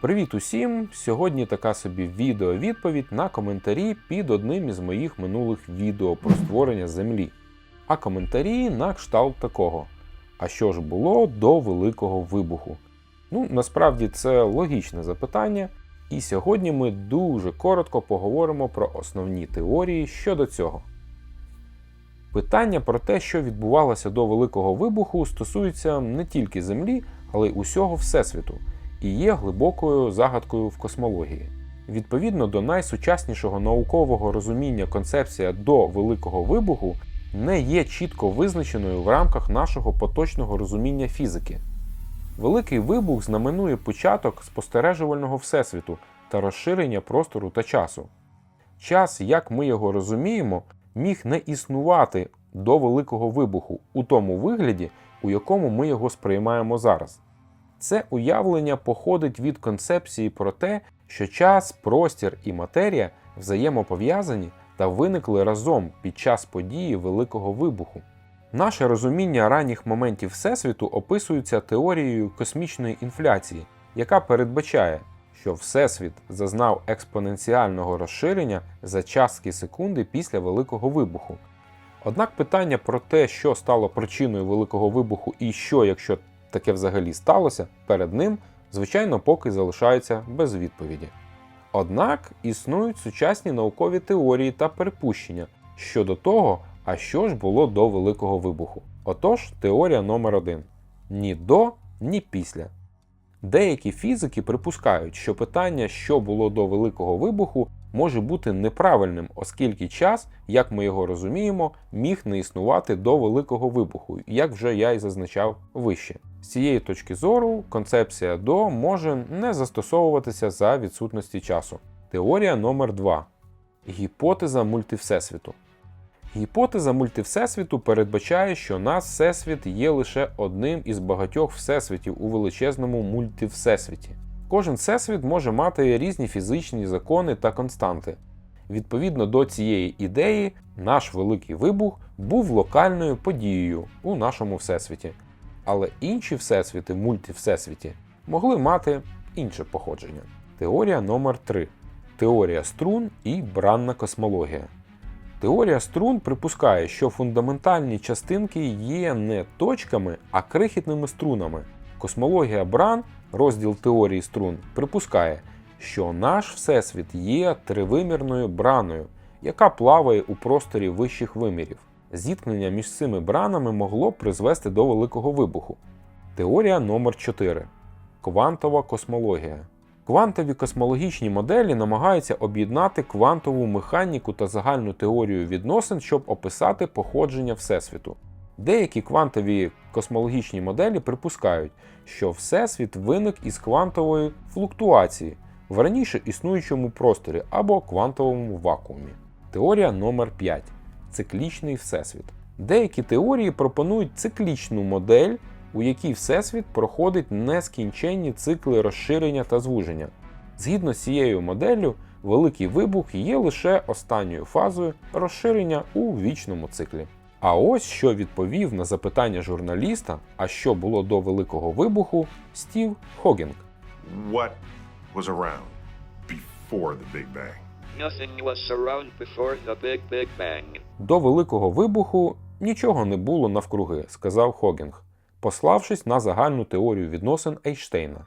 Привіт усім! Сьогодні така собі відео-відповідь на коментарі під одним із моїх минулих відео про створення Землі. А коментарі на кшталт такого. А що ж було до Великого вибуху? Ну, насправді це логічне запитання, і сьогодні ми дуже коротко поговоримо про основні теорії щодо цього. Питання про те, що відбувалося до Великого вибуху, стосується не тільки Землі, але й усього Всесвіту і є глибокою загадкою в космології. Відповідно до найсучаснішого наукового розуміння концепція до Великого вибуху не є чітко визначеною в рамках нашого поточного розуміння фізики. Великий вибух знаменує початок спостережувального всесвіту та розширення простору та часу. Час, як ми його розуміємо, міг не існувати до Великого вибуху у тому вигляді, у якому ми його сприймаємо зараз. Це уявлення походить від концепції про те, що час, простір і матерія взаємопов'язані та виникли разом під час події Великого вибуху. Наше розуміння ранніх моментів Всесвіту описується теорією космічної інфляції, яка передбачає, що Всесвіт зазнав експоненціального розширення за частки секунди після Великого вибуху. Однак питання про те, що стало причиною Великого вибуху і що, якщо таке взагалі сталося, перед ним, звичайно, поки залишаються без відповіді. Однак існують сучасні наукові теорії та припущення щодо того, а що ж було до Великого вибуху. Отож, теорія номер 1 ні до, ні після. Деякі фізики припускають, що питання, що було до Великого вибуху, може бути неправильним, оскільки час, як ми його розуміємо, міг не існувати до Великого вибуху, як вже я й зазначав вище. З цієї точки зору концепція до може не застосовуватися за відсутності часу. Теорія номер 2 Гіпотеза мультивсесвіту. Гіпотеза мультивсесвіту передбачає, що наш всесвіт є лише одним із багатьох всесвітів у величезному мультивсесвіті. Кожен всесвіт може мати різні фізичні закони та константи. Відповідно до цієї ідеї, наш великий вибух був локальною подією у нашому всесвіті. Але інші всесвіти мультивсесвіті могли мати інше походження. Теорія номер 3 Теорія струн і бранна космологія. Теорія струн припускає, що фундаментальні частинки є не точками, а крихітними струнами. Космологія Бран, розділ теорії струн, припускає, що наш всесвіт є тривимірною браною, яка плаває у просторі вищих вимірів. Зіткнення між цими бранами могло б призвести до великого вибуху. Теорія номер 4 Квантова космологія. Квантові космологічні моделі намагаються об'єднати квантову механіку та загальну теорію відносин, щоб описати походження Всесвіту. Деякі квантові космологічні моделі припускають, що Всесвіт виник із квантової флуктуації в раніше існуючому просторі або квантовому вакуумі. Теорія номер 5 Циклічний Всесвіт. Деякі теорії пропонують циклічну модель, у якій Всесвіт проходить нескінченні цикли розширення та звуження. Згідно з цією моделлю, великий вибух є лише останньою фазою розширення у вічному циклі. А ось що відповів на запитання журналіста, а що було до Великого вибуху, Стів Хогінг. What was around before the Big Bang? До Великого вибуху нічого не було навкруги, сказав Хогінг, пославшись на загальну теорію відносин Ейнштейна.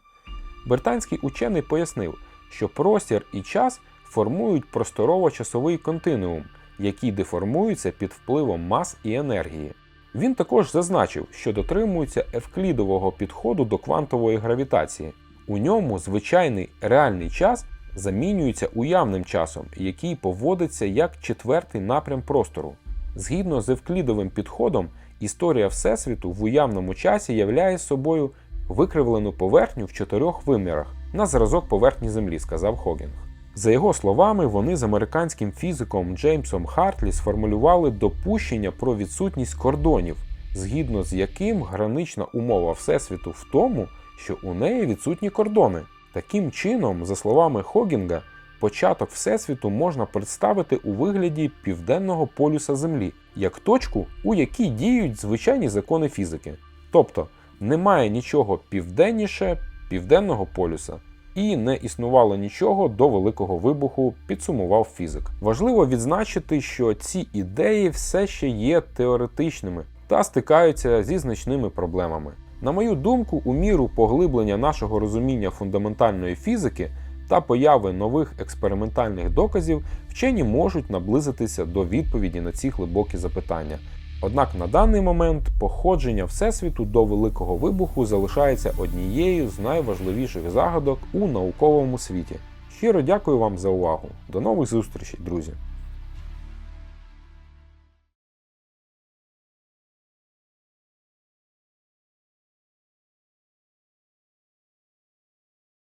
Британський учений пояснив, що простір і час формують просторово-часовий континуум, який деформується під впливом мас і енергії. Він також зазначив, що дотримується евклідового підходу до квантової гравітації. У ньому звичайний реальний час замінюється уявним часом, який поводиться як четвертий напрям простору. Згідно з евклідовим підходом, історія Всесвіту в уявному часі являє собою викривлену поверхню в чотирьох вимірах на зразок поверхні Землі, сказав Хогінг. За його словами, вони з американським фізиком Джеймсом Хартлі сформулювали допущення про відсутність кордонів, згідно з яким гранична умова Всесвіту в тому, що у неї відсутні кордони. Таким чином, за словами Хогінга, початок Всесвіту можна представити у вигляді південного полюса Землі як точку, у якій діють звичайні закони фізики. Тобто немає нічого південніше південного полюса, і не існувало нічого до великого вибуху, підсумував фізик. Важливо відзначити, що ці ідеї все ще є теоретичними та стикаються зі значними проблемами. На мою думку, у міру поглиблення нашого розуміння фундаментальної фізики та появи нових експериментальних доказів, вчені можуть наблизитися до відповіді на ці глибокі запитання. Однак на даний момент походження Всесвіту до Великого вибуху залишається однією з найважливіших загадок у науковому світі. Щиро дякую вам за увагу. До нових зустрічей, друзі!